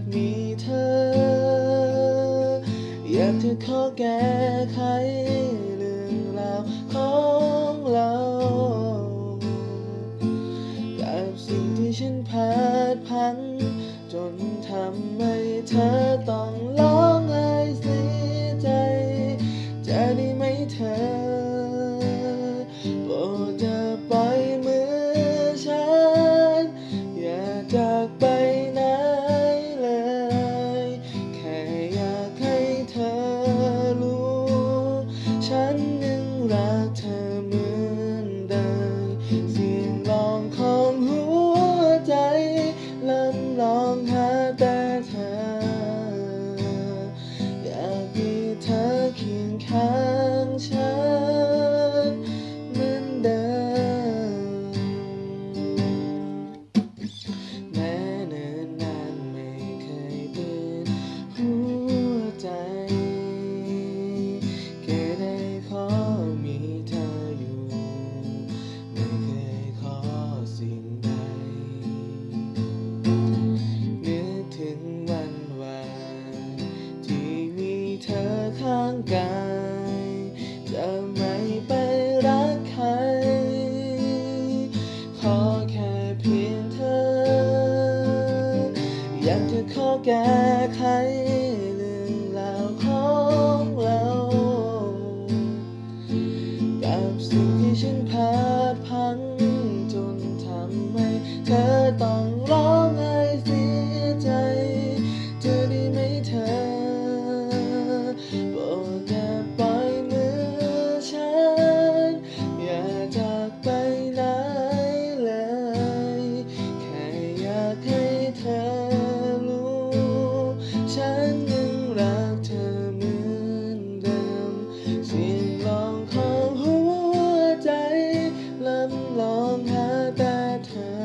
ากมีเธอ อยากจะขอแก้ไขเรื่องราวของเรา กับสิ่งที่ฉันพลาดพัง จนทำให้เธอต้องลางกาย จะไม่ไปรักใคร ขอแค่เพียงเธอ อยากจะขอแก้ไขเรื่องราวของเรา เธอรู้ ฉันยังรักเธอเหมือนเดิมเสียงลองของหัวใจลำลองหาแต่เธอ